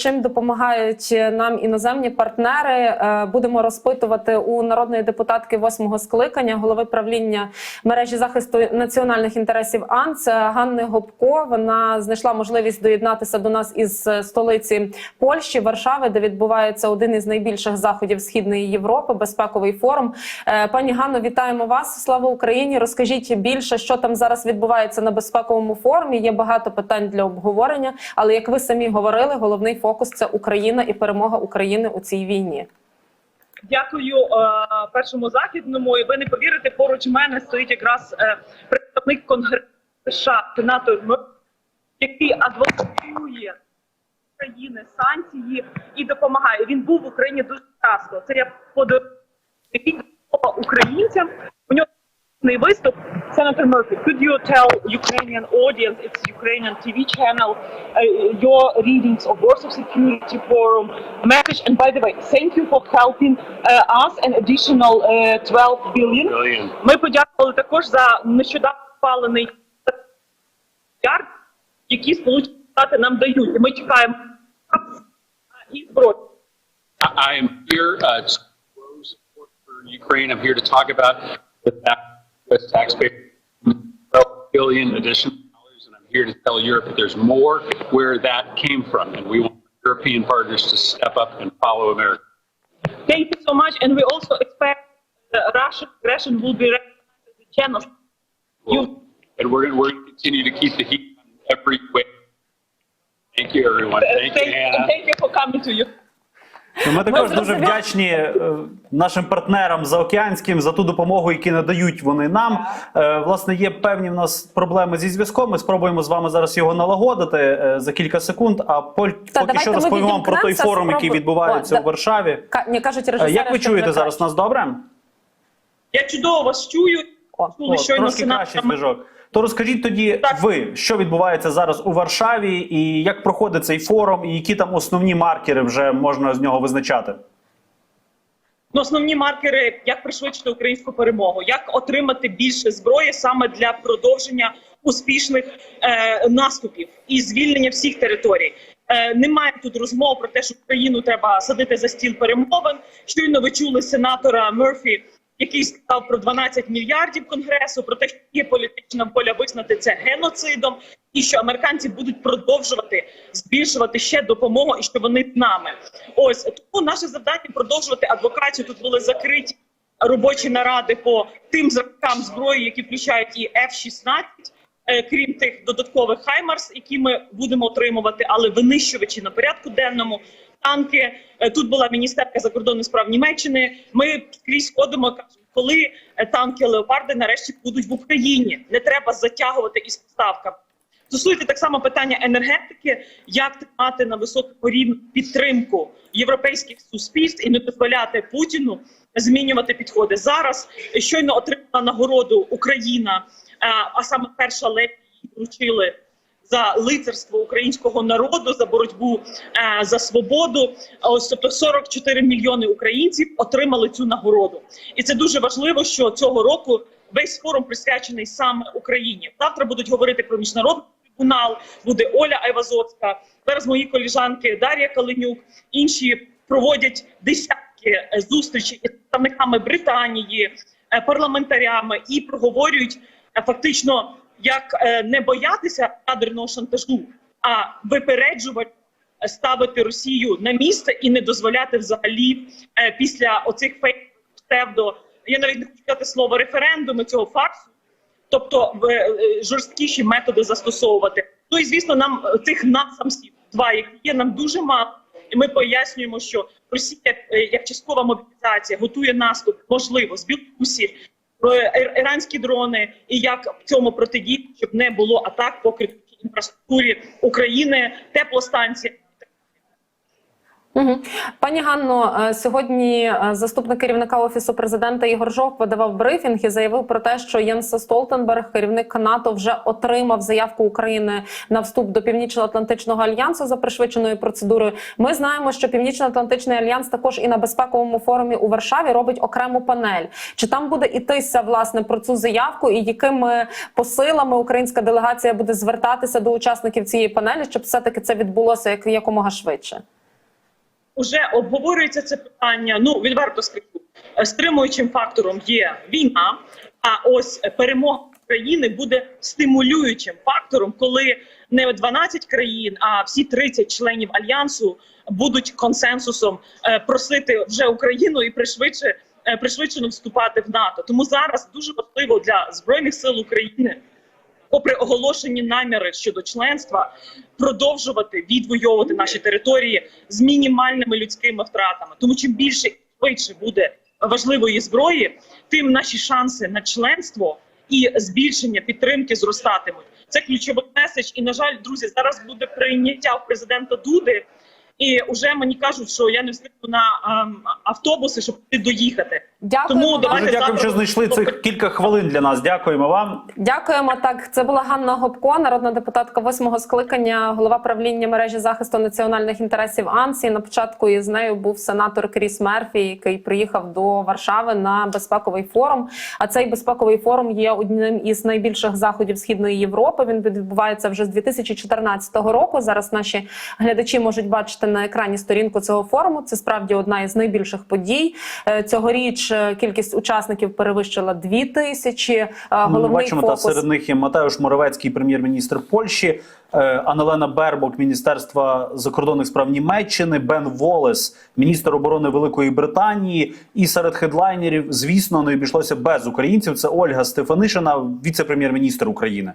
чим допомагають нам іноземні партнери. Е, Будемо розпитувати у народної депутатки восьмого скликання, голови правління мережі захисту національних інтересів АНЦ Ганни Гопко. Вона знайшла можливість доєднатися до нас із е, столиці Польщі, Варшави, де відбувається один із найбільших заходів Східної Європи, безпековий форум. Е, Пані Ганно, вітаємо вас! Слава Україні! Розкажіть більше, що там зараз відбувається на безпековому форумі. Є багато питань для обговорення, але як ви самі говорили, головний фокус це Україна і перемога України у цій війні. Дякую е, першому західному. І ви не повірите, поруч мене стоїть якраз е, представник Конгресу США, сенатор Мер, який адвокатує країни санкції і допомагає. Він був в Україні дуже часто. Це я подарую українцям. У нього не виступ. Senator Murphy, could you tell Ukrainian audience, it's Ukrainian TV channel, uh, your readings of Warsaw Security Forum message? And by the way, thank you for helping uh, us an additional uh, 12 billion. Billion. Ми подякували також за нещодавно ухвалений мільярд, які Сполучені Штати нам дають. І ми чекаємо і зброю. I I am here uh, to grow support for Ukraine. I'm here to talk about the fact that U.S. taxpayers 12 billion additional dollars, and I'm here to tell Europe that there's more where that came from, and we want European partners to step up and follow America. Thank you so much. And we also expect the Russian aggression will be recognized as a. You, And we're going we're going to continue to keep the heat on every way. Thank you, everyone. uh, Thank you, thank, Hannah. thank you for coming to you. Ну, Ми також дуже вдячні е, нашим партнерам заокеанським за ту допомогу, яку надають вони нам. Е, Власне, є певні в нас проблеми зі зв'язком. Ми спробуємо з вами зараз його налагодити е, за кілька секунд. А поль- поки що розповім вам про той форум, який відбувається О, у Варшаві. Ка- кажуть режисери, Як ви чуєте зараз? Нас добре? Я чудово вас чую. О, Чули О, щойно трошки кращий зв'язок. То розкажіть тоді Так. ви, що відбувається зараз у Варшаві, і як проходить цей форум, і які там основні маркери вже можна з нього визначати? Ну, основні маркери, як пришвидшити українську перемогу, як отримати більше зброї саме для продовження успішних е, наступів і звільнення всіх територій. Е, немає тут розмов про те, що Україну треба садити за стіл перемовин. Щойно ви чули сенатора Мерфі, який сказав про 12 мільярдів конгресу, про те, що є політична воля визнати це геноцидом, і що американці будуть продовжувати збільшувати ще допомогу, і що вони з нами. Ось тому наше завдання продовжувати адвокацію. Тут були закриті робочі наради по тим зразкам зброї, які включають і F-16, е, крім тих додаткових Хаймарс, які ми будемо отримувати, але винищувачі на порядку денному. Танки Е, тут була міністерка закордонних справ Німеччини. Ми скрізь ходимо, коли е, танки леопарди нарешті будуть в Україні. Не треба затягувати із поставками. Стосується так само питання енергетики, як тримати на високому рівні підтримку європейських суспільств і не дозволяти Путіну змінювати підходи. Зараз щойно отримала нагороду Україна, е, а саме перша леді вручили за лицарство українського народу, за боротьбу е, за свободу. Ось тобто 44 мільйони українців отримали цю нагороду, і це дуже важливо, що цього року весь форум присвячений саме Україні. Завтра будуть говорити про міжнародний трибунал. Буде Оля Айвазовська. Зараз мої коліжанки Дар'я Калинюк, інші проводять десятки е, зустрічей із представниками Британії, е, парламентарями і проговорюють фактично, як е, не боятися ядерного шантажу, а випереджувати. е, Ставити Росію на місце і не дозволяти взагалі е, після оцих фейк псевдо я навіть не хочу сказати слово референдуми цього фарсу, тобто е, жорсткіші методи застосовувати. Ну і звісно, нам е, цих насамсів два, які є нам дуже мало. І ми пояснюємо, що Росія е, як часткова мобілізація готує наступ, можливо, з Білорусі, е, іранські дрони, і як цьому протидіяти, щоб не було атак по інфраструктурі України, теплостанції. Угу. Пані Ганно, е, сьогодні е, заступник керівника офісу президента Ігор Жовк видавав брифінг і заявив про те, що Єнс Столтенберг, керівник НАТО, вже отримав заявку України на вступ до Північно-Атлантичного альянсу за пришвидшеною процедурою. Ми знаємо, що Північно-Атлантичний альянс також і на безпековому форумі у Варшаві робить окрему панель. Чи там буде ітися власне про цю заявку, і якими посилами українська делегація буде звертатися до учасників цієї панелі, щоб все таки це відбулося як якомога швидше? Уже обговорюється це питання. Ну відверто скажу, е, стримуючим фактором є війна. А ось перемога країни буде стимулюючим фактором, коли не 12 країн, а всі 30 членів альянсу будуть консенсусом е, просити вже Україну і пришвидше е, пришвидшено вступати в НАТО. Тому зараз дуже важливо для збройних сил України. Попри оголошені наміри щодо членства, продовжувати відвоювати наші території з мінімальними людськими втратами. Тому чим більше і швидше буде важливої зброї, тим наші шанси на членство і збільшення підтримки зростатимуть. Це ключовий меседж. І на жаль, друзі, зараз буде прийняття у президента Дуди. І вже мені кажуть, що я не встигну на ем, автобуси, щоб доїхати. Дякую. Тому вам. давайте Дуже дякуємо, що знайшли цих кілька хвилин для нас. Дякуємо вам. Дякуємо. Так, це була Ганна Гопко, народна депутатка восьмого скликання, голова правління мережі захисту національних інтересів АНСІ. На початку із нею був сенатор Кріс Мерфі, який приїхав до Варшави на безпековий форум. А цей безпековий форум є одним із найбільших заходів східної Європи. Він відбувається вже з 2014 року. Зараз наші глядачі можуть бачити на екрані сторінку цього форуму. Це справді одна із найбільших подій. Е, Цьогоріч е, кількість учасників перевищила дві тисячі. Е, Ну, Ми Головний бачимо, та серед них є Матеуш Моровецький, прем'єр-міністр Польщі, е, Анелена Бербок, Міністерства закордонних справ Німеччини, Бен Волес, міністр оборони Великої Британії. І серед хедлайнерів, звісно, не обійшлося без українців. Це Ольга Стефанишина, віце-прем'єр-міністр України.